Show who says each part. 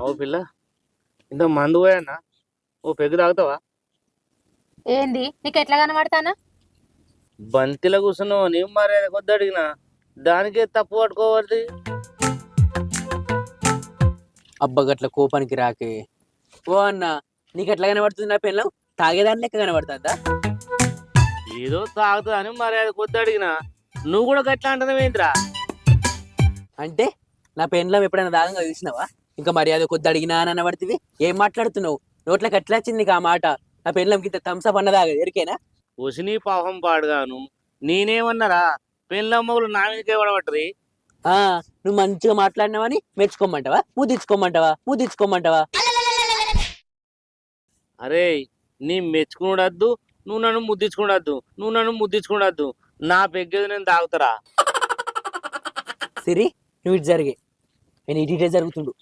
Speaker 1: అవు పిల్ల. ఇంత మందు పోయన్నా ఓ పెగ్గు తాగుతావా?
Speaker 2: ఏంది? నీకు ఎట్లా కనబడతానా?
Speaker 1: బంతిలో కూర్చున్నావు నీ మర్యాద కొద్ది అడిగినా దానికే తప్పు పట్టుకోవద్దు.
Speaker 3: అబ్బా గట్ల కోపానికి రాకే. ఓ అన్న నీకు ఎట్లా కనబడుతుంది నా పెళ్ళం? తాగేదాని లెక్క కనబడుతుందా?
Speaker 1: ఏదో తాగుతా అని మర్యాద కొద్ది అడిగినా నువ్వు కూడా గట్లా అంటున్నావేంద్రా
Speaker 3: అంటే నా పెళ్ళం ఎప్పుడైనా దాగంగా చూసినావా ఇంకా మర్యాద కొద్ది అడిగినా అని అనబడుతుంది. ఏం మాట్లాడుతున్నావు? నోట్లోకి ఎట్లా వచ్చింది నీకు ఆ మాట? నా పెళ్ళంకి ఇంత థమ్స్అప్ అన్నదాగా ఎరికేనా?
Speaker 1: ఉసిని పాపం పాడుగాను. నేనేమన్నారా? పెళ్ళమ్మగులు నా మీదకే పడబట్టది
Speaker 3: ఆ నువ్వు మంచిగా మాట్లాడినావని మెచ్చుకోమంటావా? ముద్దించుకోమంటావా ముద్దించుకోమంటావా
Speaker 1: అరే నీ మెచ్చుకునడద్దు నువ్వు నన్ను ముద్దించుకునడద్దు నువ్వు నన్ను ముద్దించుకునడద్దు నా పెగ్గేది నేను తాగుతారా?
Speaker 3: సిరి నువ్వు ఇటు జరిగే. నేను ఇటు ఇటే జరుగుతుండు